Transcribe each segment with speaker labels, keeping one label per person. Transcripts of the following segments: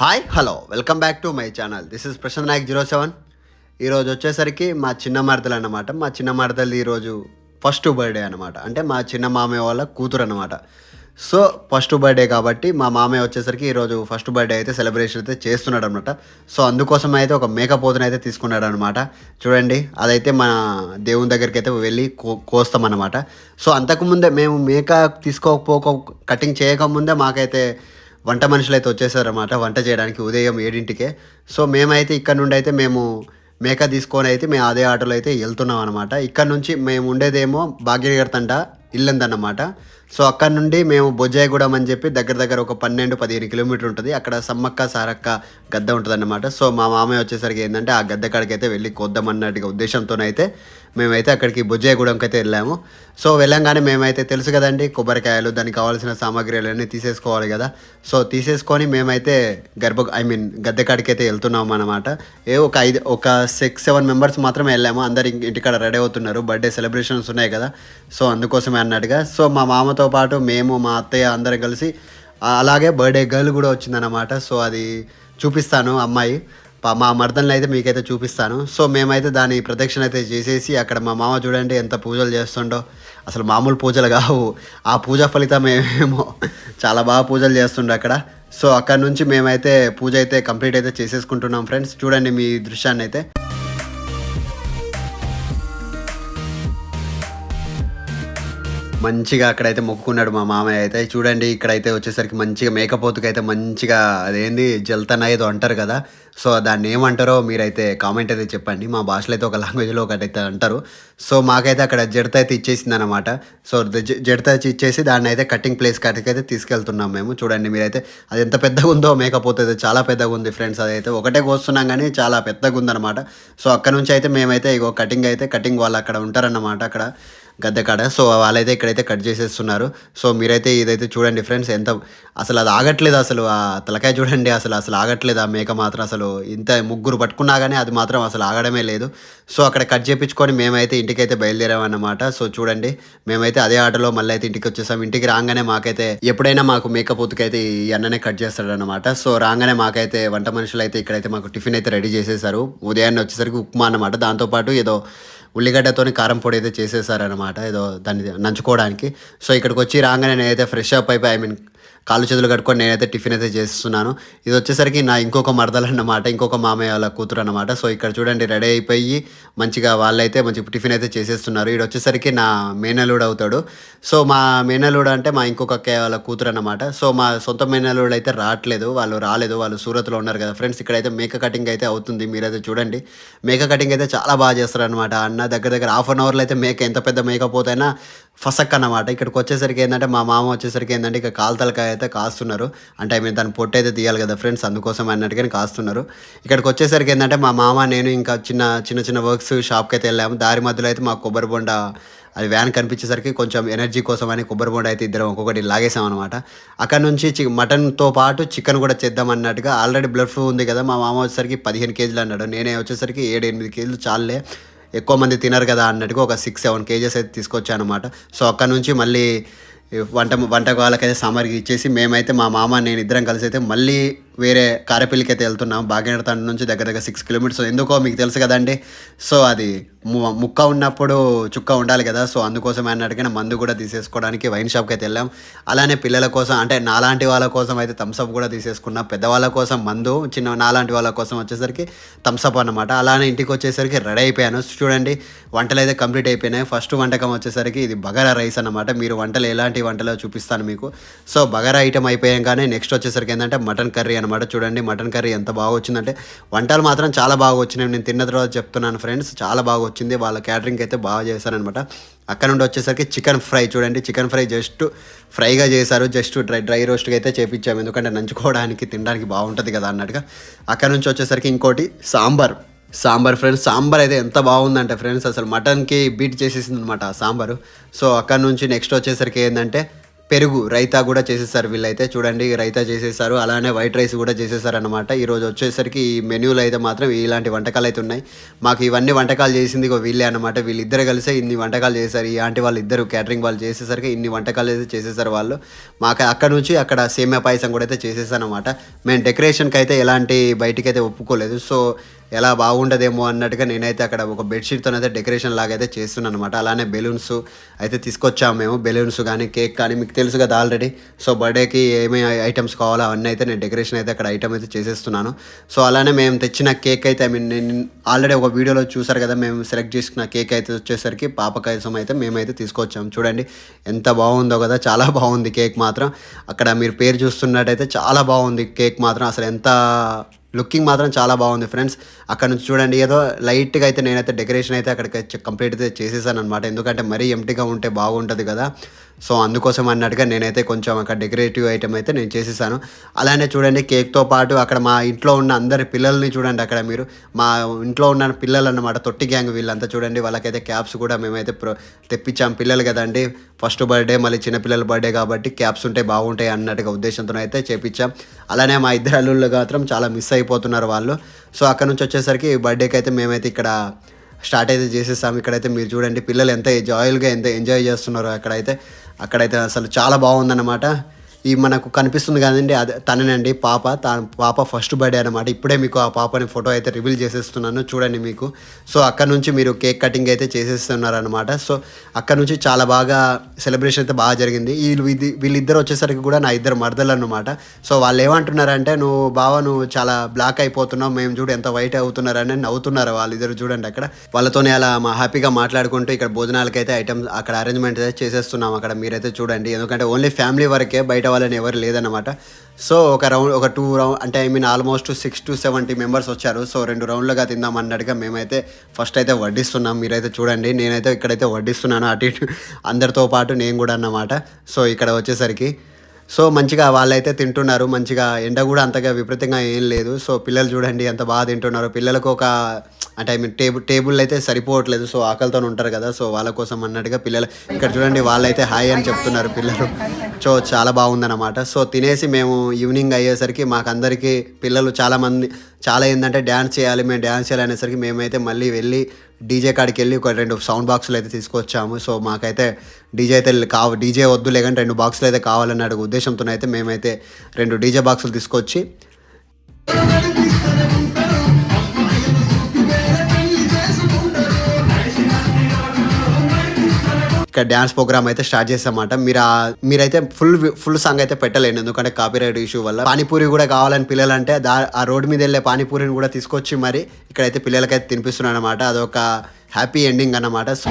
Speaker 1: Hi hello. Welcome back to my channel. This is Prashanth Nayak zero seven. ఈరోజు వచ్చేసరికి మా చిన్న మరదలు అనమాట మా చిన్న మరదలు ఈరోజు ఫస్ట్ బర్త్డే అనమాట అంటే మా చిన్న మామయ్య వాళ్ళ కూతురు అనమాట సో ఫస్ట్ బర్త్డే కాబట్టి మా మామయ్య వచ్చేసరికి ఈరోజు ఫస్ట్ బర్త్డే అయితే సెలబ్రేషన్ అయితే చేస్తున్నాడు అనమాట సో అందుకోసం అయితే ఒక మేకపోతుని అయితే తీసుకున్నాడు అనమాట చూడండి అదైతే మన దేవుని దగ్గరికి అయితే వెళ్ళి కో కోస్తామన్నమాట సో అంతకుముందే మేము మేక తీసుకోకపోక కటింగ్ చేయకముందే మాకైతే వంట మనుషులు అయితే వచ్చేసారన్నమాట. వంట చేయడానికి ఉదయం ఏడింటికే. సో మేమైతే ఇక్కడ నుండి అయితే మేము మేక తీసుకొని అయితే మేము అదే ఆటోలో అయితే వెళ్తున్నాం అనమాట ఇక్కడ నుంచి మేము ఉండేదేమో భాగ్యనగర్ తండ ఇల్లందన్నమాట. సో అక్కడ నుండి మేము బొజ్జాయిగూడెం అని చెప్పి దగ్గర దగ్గర ఒక పన్నెండు పదిహేను కిలోమీటర్ ఉంటుంది. అక్కడ సమ్మక్క సారక్క గద్ద ఉంటుంది అన్నమాట సో మా మామయ్య వచ్చేసరికి ఏంటంటే ఆ గద్ద కాడికి అయితే వెళ్ళి కొద్దామన్నట్టుగా ఉద్దేశంతోనైతే మేమైతే అక్కడికి బుజ్జాయిగూడెంకి అయితే వెళ్ళాము. సో వెళ్ళంగానే మేమైతే తెలుసు కదండి కొబ్బరికాయలు దానికి కావాల్సిన సామాగ్రిలు అన్నీ తీసేసుకోవాలి కదా. సో తీసేసుకొని మేమైతే గర్భ ఐ మీన్ గద్దె కాడికి అయితే వెళ్తున్నాం అనమాట ఏ ఒక ఐదు ఒక సిక్స్ సెవెన్ మెంబర్స్ మాత్రమే వెళ్ళాము. అందరు ఇంటికాడ రెడీ అవుతున్నారు. బర్త్డే సెలబ్రేషన్స్ ఉన్నాయి కదా. సో అందుకోసమే అన్నట్టుగా. సో మా మామతో పాటు మేము మా అత్తయ్య అందరం కలిసి అలాగే బర్త్డే గర్ల్ కూడా వచ్చిందన్నమాట. సో అది చూపిస్తాను అమ్మాయి. మా మర్దనలు అయితే మీకైతే చూపిస్తాను. సో మేమైతే దాని ప్రదక్షిణ అయితే చేసేసి అక్కడ మా మామ చూడండి ఎంత పూజలు చేస్తుండో. అసలు మామూలు పూజలు కావు. ఆ పూజ ఫలితం ఏమేమో చాలా బాగా పూజలు చేస్తుండే అక్కడ. సో అక్కడ నుంచి మేమైతే పూజ అయితే కంప్లీట్ అయితే చేసేసుకుంటున్నాం ఫ్రెండ్స్. చూడండి మీ దృశ్యాన్ని అయితే మంచిగా అక్కడైతే మొక్కుకున్నాడు మా మామయ్య అయితే. చూడండి ఇక్కడైతే వచ్చేసరికి మంచిగా మేకపోతుకైతే అయితే మంచిగా అదేంది జల్తన ఏదో అంటారు కదా. సో దాన్ని ఏమంటారో మీరైతే కామెంట్ అయితే చెప్పండి. మా భాషలో అయితే ఒక లాంగ్వేజ్లో ఒకటైతే అంటారు. సో మాకైతే అక్కడ జడత అయితే ఇచ్చేసింది అనమాట సో జడత అయితే ఇచ్చేసి దాన్ని అయితే కటింగ్ ప్లేస్ కాటికి అయితే తీసుకెళ్తున్నాం మేము. చూడండి మీరైతే అది ఎంత పెద్దగా ఉందో మేకపోతే అయితే చాలా పెద్దగా ఉంది ఫ్రెండ్స్. అదైతే ఒకటే కోస్తున్నాం కానీ చాలా పెద్దగా ఉందన్నమాట. సో అక్కడ నుంచి అయితే మేమైతే ఇగో కటింగ్ అయితే కటింగ్ వాళ్ళు అక్కడ ఉంటారన్నమాట అక్కడ గద్దె కాడ. సో వాళ్ళైతే ఇక్కడైతే కట్ చేసేస్తున్నారు. సో మీరైతే ఇదైతే చూడండి ఫ్రెండ్స్ ఎంత అసలు అది ఆగట్లేదు అసలు ఆ తలకాయ చూడండి అసలు అసలు ఆగట్లేదు ఆ మేక మాత్రం అసలు. ఇంత ముగ్గురు పట్టుకున్నా కానీ అది మాత్రం అసలు ఆగడమే లేదు. సో అక్కడ కట్ చేపించుకొని మేమైతే ఇంటికైతే బయలుదేరామన్నమాట. సో చూడండి మేమైతే అదే ఆటోలో మళ్ళీ అయితే ఇంటికి వచ్చేసాం. ఇంటికి రాగానే మాకైతే ఎప్పుడైనా మాకు మేకప్ అయితే ఈ అన్ననే కట్ చేస్తాడనమాట సో రాగానే మాకైతే వంట మనుషులు అయితే ఇక్కడైతే మాకు టిఫిన్ అయితే రెడీ చేసేసారు. ఉదయాన్నే వచ్చేసరికి ఉప్మా అన్నమాట. దాంతోపాటు ఏదో ఉల్లిగడ్డతోని కారం పొడి అయితే చేసేసారనమాట ఏదో దాన్ని నంచుకోవడానికి. సో ఇక్కడికి వచ్చి రాగానే నేనైతే ఫ్రెష్ అప్ అయిపోయి ఐ మీన్ కాళ్ళు చేతులు కట్టుకొని నేనైతే టిఫిన్ అయితే చేస్తున్నాను. ఇది వచ్చేసరికి నా ఇంకొక మరదలు అన్నమాట ఇంకొక మామయ్య వాళ్ళ కూతురు అనమాట సో ఇక్కడ చూడండి రెడీ అయిపోయి మంచిగా వాళ్ళైతే మంచి టిఫిన్ అయితే చేసేస్తున్నారు. ఇది వచ్చేసరికి నా మేనలుడు అవుతాడు. సో మా మేనలుడు అంటే మా ఇంకొక అక్కయ్య వాళ్ళ కూతురు అనమాట సో మా సొంత మేనలుడు అయితే రావట్లేదు. వాళ్ళు రాలేదు. వాళ్ళు సూరత్లో ఉన్నారు కదా ఫ్రెండ్స్. ఇక్కడైతే మేక కటింగ్ అయితే అవుతుంది. మీరైతే చూడండి. మేక కటింగ్ అయితే చాలా బాగా చేస్తారనమాట అన్న దగ్గర దగ్గర హాఫ్ అన్ అవర్లో అయితే మేక ఎంత పెద్ద మేక పోతైనా ఫసక్ అన్నమాట. ఇక్కడికి వచ్చేసరికి ఏంటంటే మా మామ వచ్చేసరికి ఏంటంటే ఇక కాల్తలకాయ అయితే కాస్తున్నారు. అంటే ఐ మీన్ దాని పొట్టు అయితే తీయాలి కదా ఫ్రెండ్స్ అందుకోసం అన్నట్టుగానే కాస్తున్నారు. ఇక్కడికి వచ్చేసరికి ఏంటంటే మా మామ నేను ఇంకా చిన్న చిన్న చిన్న వర్క్స్ షాప్కి అయితే వెళ్ళాము. దారి మధ్యలో అయితే మా కొబ్బరి బొండ అది వ్యాన్ కనిపించేసరికి కొంచెం ఎనర్జీ కోసం అని కొబ్బరి బొండ అయితే ఇద్దరం ఒక్కొక్కటి లాగేసాం అనమాట అక్కడ నుంచి చి మటన్తో పాటు చికెన్ కూడా చేద్దాం అన్నట్టుగా ఆల్రెడీ బ్లడ్ ఫ్లూ ఉంది కదా. మా మామ వచ్చేసరికి పదిహేను కేజీలు అన్నాడు. నేనే వచ్చేసరికి ఏడు ఎనిమిది కేజీలు చాలే ఎక్కువ మంది తినరు కదా అన్నట్టుగా ఒక సిక్స్ సెవెన్ కేజెస్ అయితే తీసుకొచ్చాను అనమాట సో అక్కడ నుంచి మళ్ళీ వంట వంట వాళ్ళకైతే సామాగ్రి ఇచ్చేసి మేమైతే మా మామ నేను ఇద్దరం కలిసి అయితే మళ్ళీ వేరే కారపల్లికి అయితే వెళ్తున్నాం భాగ్యనగర్ తండ నుంచి దగ్గర దగ్గర సిక్స్ కిలోమీటర్స్ ఎందుకో మీకు తెలుసు కదండి సో అది ము- ముక్క ఉన్నప్పుడు చుక్క ఉండాలి కదా. సో అందుకోసం అన్నట్టుగా మందు కూడా తీసేసుకోవడానికి వైన్ షాప్కి అయితే వెళ్ళాం. అలానే పిల్లల కోసం అంటే నాలాంటి వాళ్ళ కోసం అయితే థమ్స్అప్ కూడా తీసేసుకున్నాం. పెద్దవాళ్ళ కోసం మందు చిన్న నాలాంటి వాళ్ళ కోసం వచ్చేసరికి థమ్స్అప్ అన్నమాట. అలానే ఇంటికి వచ్చేసరికి రెడీ అయిపోయాను. చూడండి వంటలు అయితే కంప్లీట్ అయిపోయినాయి. ఫస్ట్ వంటకం వచ్చేసరికి ఇది బగారా రైస్ అన్నమాట. మీరు వంటలు ఎలాంటి వంటలో చూపిస్తాను మీకు. సో బగారా ఐటమ్ అయిపోయాగానే నెక్స్ట్ వచ్చేసరికి ఏంటంటే మటన్ కర్రీ అనమాట చూడండి మటన్ కర్రీ ఎంత బాగా వచ్చిందంటే వంటలు మాత్రం చాలా బాగా వచ్చినాయి నేను తిన్న తర్వాత చెప్తున్నాను ఫ్రెండ్స్ చాలా బాగా వచ్చింది వాళ్ళ క్యాటరింగ్ అయితే బాగా చేశారనమాట అక్కడ నుండి వచ్చేసరికి చికెన్ ఫ్రై చూడండి. చికెన్ ఫ్రై జస్ట్ ఫ్రైగా చేశారు. జస్ట్ డ్రై డ్రై రోస్ట్గా అయితే చేపించాము. ఎందుకంటే నంచుకోవడానికి తినడానికి బాగుంటుంది కదా అన్నట్టుగా. అక్కడ నుంచి వచ్చేసరికి ఇంకోటి సాంబార్. సాంబార్ ఫ్రెండ్స్ సాంబార్ అయితే ఎంత బాగుందంటే ఫ్రెండ్స్ అసలు మటన్కి బీట్ చేసేసింది అనమాట ఆ సాంబారు. సో అక్కడ నుంచి నెక్స్ట్ వచ్చేసరికి ఏంటంటే పెరుగు రైతా కూడా చేసేసారు వీళ్ళైతే. చూడండి రైతా చేసేసారు అలానే వైట్ రైస్ కూడా చేసేసారు అనమాట ఈరోజు వచ్చేసరికి ఈ మెన్యూలో అయితే మాత్రం ఇలాంటి వంటకాలు అయితే ఉన్నాయి. మాకు ఇవన్నీ వంటకాలు చేసింది వీళ్ళే అనమాట వీళ్ళిద్దరు కలిసే ఇన్ని వంటకాలు చేశారు. ఈ ఆంటీ వాళ్ళు ఇద్దరు క్యాటరింగ్ వాళ్ళు చేసేసరికి ఇన్ని వంటకాలు అయితే చేసేసారు వాళ్ళు. మాకు అక్కడ నుంచి అక్కడ సేమియా పాయసం కూడా అయితే చేసేసారు అనమాట మేము డెకరేషన్కి అయితే ఎలాంటి బయటికి అయితే ఒప్పుకోలేదు. సో ఎలా బాగుండదేమో అన్నట్టుగా నేనైతే అక్కడ ఒక బెడ్షీట్తో అయితే డెకరేషన్ లాగా అయితే చేస్తున్నాను అనమాట అలానే బెలూన్స్ అయితే తీసుకొచ్చాము మేము. బెలూన్స్ కానీ కేక్ కానీ మీకు తెలుసు కదా ఆల్రెడీ సో బర్త్డేకి ఏమేమి ఐటమ్స్ కావాలో అవన్నీ అయితే నేను డెకరేషన్ అయితే అక్కడ ఐటమ్ అయితే చేసేస్తున్నాను. సో అలానే మేము తెచ్చిన కేక్ అయితే ఐ మీన్ నేను ఆల్రెడీ ఒక వీడియోలో చూసారు కదా మేము సెలెక్ట్ చేసుకున్న కేక్ అయితే వచ్చేసరికి పాప కోసం అయితే మేమైతే తీసుకొచ్చాము చూడండి ఎంత బాగుందో కదా చాలా బాగుంది కేక్ మాత్రం. అక్కడ మీరు పేరు చూస్తున్నట్టయితే చాలా బాగుంది కేక్ మాత్రం. అసలు ఎంత లుకింగ్ మాత్రం చాలా బాగుంది ఫ్రెండ్స్. అక్కడ నుంచి చూడండి ఏదో లైట్గా అయితే నేనైతే డెకరేషన్ అయితే అక్కడికి కంప్లీట్ అయితే చేసేసాను అనమాట ఎందుకంటే మరీ ఎంటీగా ఉంటే బాగుంటుంది కదా. సో అందుకోసం అన్నట్టుగా నేనైతే కొంచెం అక్కడ డెకరేటివ్ ఐటమ్ అయితే నేను చేసేసాను. అలానే చూడండి కేక్తో పాటు అక్కడ మా ఇంట్లో ఉన్న అందరి పిల్లల్ని చూడండి అక్కడ మీరు. మా ఇంట్లో ఉన్న పిల్లలు అన్నమాట తొట్టి గ్యాంగ్ వీళ్ళంతా చూడండి వాళ్ళకైతే క్యాప్స్ కూడా మేమైతే ప్రో తెప్పించాం. పిల్లలు కదండి ఫస్ట్ బర్త్డే మళ్ళీ చిన్నపిల్లల బర్త్డే కాబట్టి క్యాప్స్ ఉంటే బాగుంటాయి అన్నట్టుగా ఉద్దేశంతో అయితే చేపించాం. అలానే మా ఇద్దరు అల్లుళ్ళు మాత్రం చాలా మిస్ అయిపోతున్నారు వాళ్ళు. సో అక్కడ నుంచి వచ్చేసరికి బర్త్డేకి అయితే మేమైతే ఇక్కడ స్టార్ట్ అయితే చేసేసాం. ఇక్కడైతే మీరు చూడండి పిల్లలు ఎంత జాయిల్గా ఎంత ఎంజాయ్ చేస్తున్నారో అక్కడైతే. అక్కడైతే అసలు చాలా బాగుందన్నమాట. ఈ మనకు కనిపిస్తుంది కదండి అదే తననండి పాప తా పాప ఫస్ట్ బర్త్డే అనమాట ఇప్పుడే మీకు ఆ పాపని ఫోటో అయితే రివీల్ చేసేస్తున్నాను చూడండి మీకు. సో అక్కడ నుంచి మీరు కేక్ కటింగ్ అయితే చేసేస్తున్నారనమాట సో అక్కడ నుంచి చాలా బాగా సెలబ్రేషన్ అయితే బాగా జరిగింది. వీళ్ళు వీళ్ళిద్దరు వచ్చేసరికి కూడా నా ఇద్దరు మరదలు అనమాట సో వాళ్ళు ఏమంటున్నారంటే నువ్వు బావ నువ్వు చాలా బ్లాక్ అయిపోతున్నావు మేము చూడు ఎంత వైట్ అవుతున్నారని నవ్వుతున్నారు వాళ్ళిద్దరు చూడండి అక్కడ. వాళ్ళతోనే అలా మా హ్యాపీగా మాట్లాడుకుంటూ ఇక్కడ భోజనాలకైతే ఐటమ్స్ అక్కడ అరేంజ్మెంట్ అయితే చేసేస్తున్నాం అక్కడ మీరైతే చూడండి. ఎందుకంటే ఓన్లీ ఫ్యామిలీ వరకే బయట వాళ్ళని ఎవరు లేదన్నమాట. సో ఒక రౌండ్ ఒక టూ రౌండ్ అంటే I mean almost six to seventy members వచ్చారు. సో రెండు రౌండ్లుగా తిందాం అన్నట్టుగా మేమైతే ఫస్ట్ అయితే వడ్డిస్తున్నాం. మీరైతే చూడండి నేనైతే ఇక్కడైతే వడ్డిస్తున్నాను అటు ఇటు అందరితో పాటు నేను కూడా అన్నమాట. సో ఇక్కడ వచ్చేసరికి సో మంచిగా వాళ్ళైతే తింటున్నారు. మంచిగా ఎండ కూడా అంతగా విపరీతంగా ఏం లేదు. సో పిల్లలు చూడండి ఎంత బాగా తింటున్నారు. పిల్లలకు ఒక అంటే ఐ మీన్ టేబుల్ టేబుల్ అయితే సరిపోవట్లేదు. సో ఆకలితో ఉంటారు కదా. సో వాళ్ళ కోసం అన్నట్టుగా పిల్లలు ఇక్కడ చూడండి వాళ్ళైతే హాయ్ అని చెప్తున్నారు పిల్లలు. సో చాలా బాగుందన్నమాట. సో తినేసి మేము ఈవినింగ్ అయ్యేసరికి మాకందరికీ పిల్లలు చాలామంది చాలా ఏంటంటే డ్యాన్స్ చేయాలి మేము డ్యాన్స్ చేయాలి అనేసరికి మేమైతే మళ్ళీ వెళ్ళి డీజే కాడికి వెళ్ళి ఒక రెండు సౌండ్ బాక్సులు అయితే తీసుకొచ్చాము. సో మాకైతే డీజే అయితే కావ డీజే వద్దు లేకంటే రెండు బాక్సులు అయితే కావాలన్న ఉద్దేశంతో అయితే మేమైతే రెండు డీజే బాక్సులు తీసుకొచ్చి ఇక్కడ డ్యాన్స్ ప్రోగ్రామ్ అయితే స్టార్ట్ చేసామాట మీరు మీరైతే ఫుల్ ఫుల్ సాంగ్ అయితే పెట్టలేను. ఎందుకంటే కాపీరైట్ ఇష్యూ వల్ల. పానీపూరి కూడా కావాలని పిల్లలంటే దా ఆ రోడ్డు మీద వెళ్ళే పానీపూరిని కూడా తీసుకొచ్చి మరి ఇక్కడైతే పిల్లలకైతే తినిపిస్తున్నాను అనమాట అదొక హ్యాపీ ఎండింగ్ అన్నమాట. సో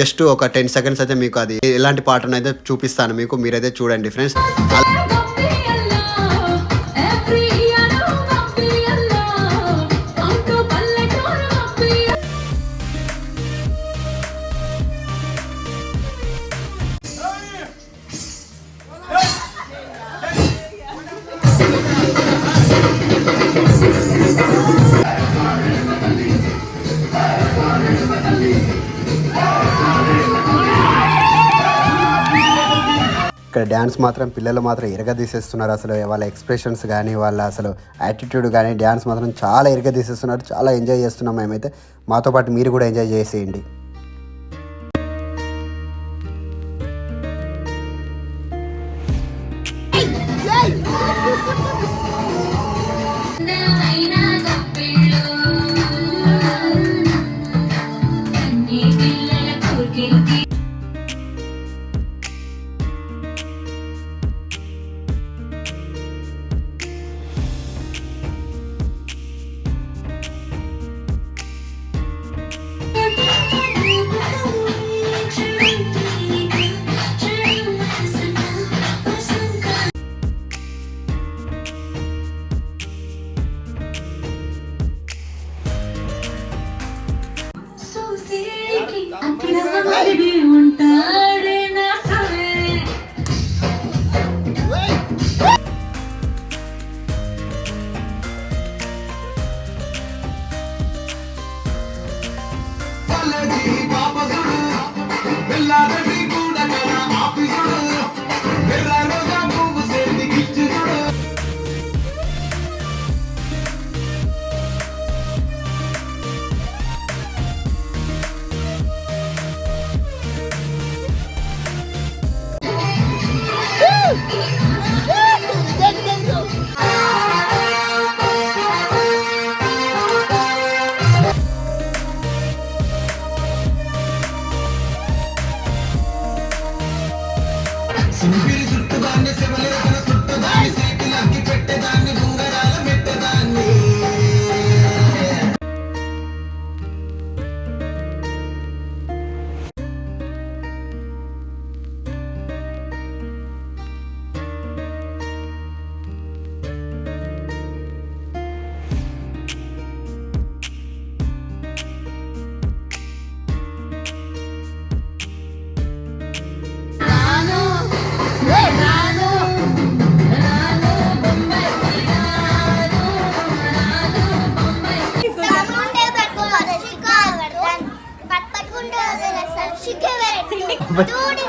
Speaker 1: జస్ట్ ఒక టెన్ సెకండ్స్ అయితే మీకు అది ఎలాంటి పాటను అయితే చూపిస్తాను మీకు. మీరైతే చూడండి ఫ్రెండ్స్. ఇక్కడ డ్యాన్స్ మాత్రం పిల్లలు మాత్రం ఇరగదీసేస్తున్నారు. అసలు వాళ్ళ ఎక్స్ప్రెషన్స్ కానీ వాళ్ళ అసలు యాటిట్యూడ్ కానీ డ్యాన్స్ మాత్రం చాలా ఇరగదీసేస్తున్నారు. చాలా ఎంజాయ్ చేస్తున్నాం మేమైతే. మాతో పాటు మీరు కూడా ఎంజాయ్ చేసేయండి.
Speaker 2: ఉంటాడే
Speaker 3: తూడి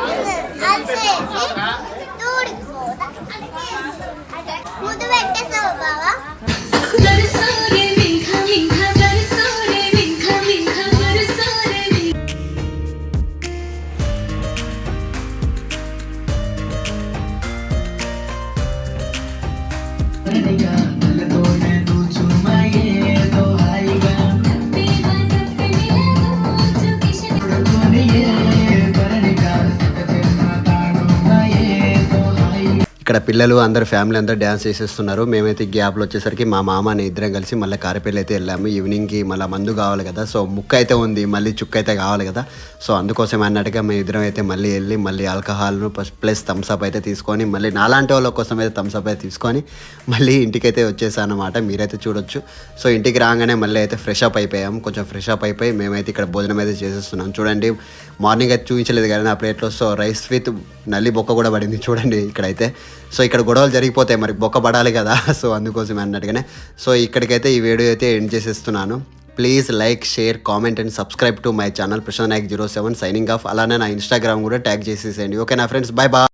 Speaker 1: ఇక్కడ పిల్లలు అందరు ఫ్యామిలీ అందరూ డ్యాన్స్ చేసేస్తున్నారు. మేమైతే గ్యాప్లో వచ్చేసరికి మా మామ ఇద్దరం కలిసి మళ్ళీ కారపల్లి అయితే వెళ్ళాము. ఈవినింగ్కి మళ్ళీ మందు కావాలి కదా. సో ముక్క అయితే ఉంది మళ్ళీ చుక్క అయితే కావాలి కదా. సో అందుకోసం అన్నట్టుగా మేము ఇద్దరం అయితే మళ్ళీ వెళ్ళి మళ్ళీ ఆల్కహాల్ను ప్లస్ థమ్స్అప్ అయితే తీసుకొని మళ్ళీ నాలాంటి వాళ్ళ కోసం అయితే థమ్స్అప్ అయితే తీసుకొని మళ్ళీ ఇంటికైతే వచ్చేసాను అనమాట మీరైతే చూడొచ్చు. సో ఇంటికి రాగానే మళ్ళీ అయితే ఫ్రెష్ అప్ అయిపోయాం. కొంచెం ఫ్రెష్ అప్ అయిపోయి మేమైతే ఇక్కడ భోజనం అయితే చేసేస్తున్నాం. చూడండి మార్నింగ్ అయితే చూపించలేదు కానీ నా ప్లేట్లో. సో రైస్ విత్ నల్లి బొక్క కూడా పడింది చూడండి ఇక్కడైతే. సో ఇక్కడ గొడవలు జరిగిపోతాయి మరి బొక్క పడాలి కదా. సో అందుకోసం అన్నట్టుగానే. సో ఇక్కడికైతే ఈ వీడియో అయితే ఎండ్ చేసేస్తున్నాను. Please like share comment and subscribe to my channel Prashanth Nayak zero seven signing off అలానే నా ఇన్స్టాగ్రామ్ కూడా ట్యాగ్ చేసేసేయండి. ఓకే నా ఫ్రెండ్స్ బాయ్ బాయ్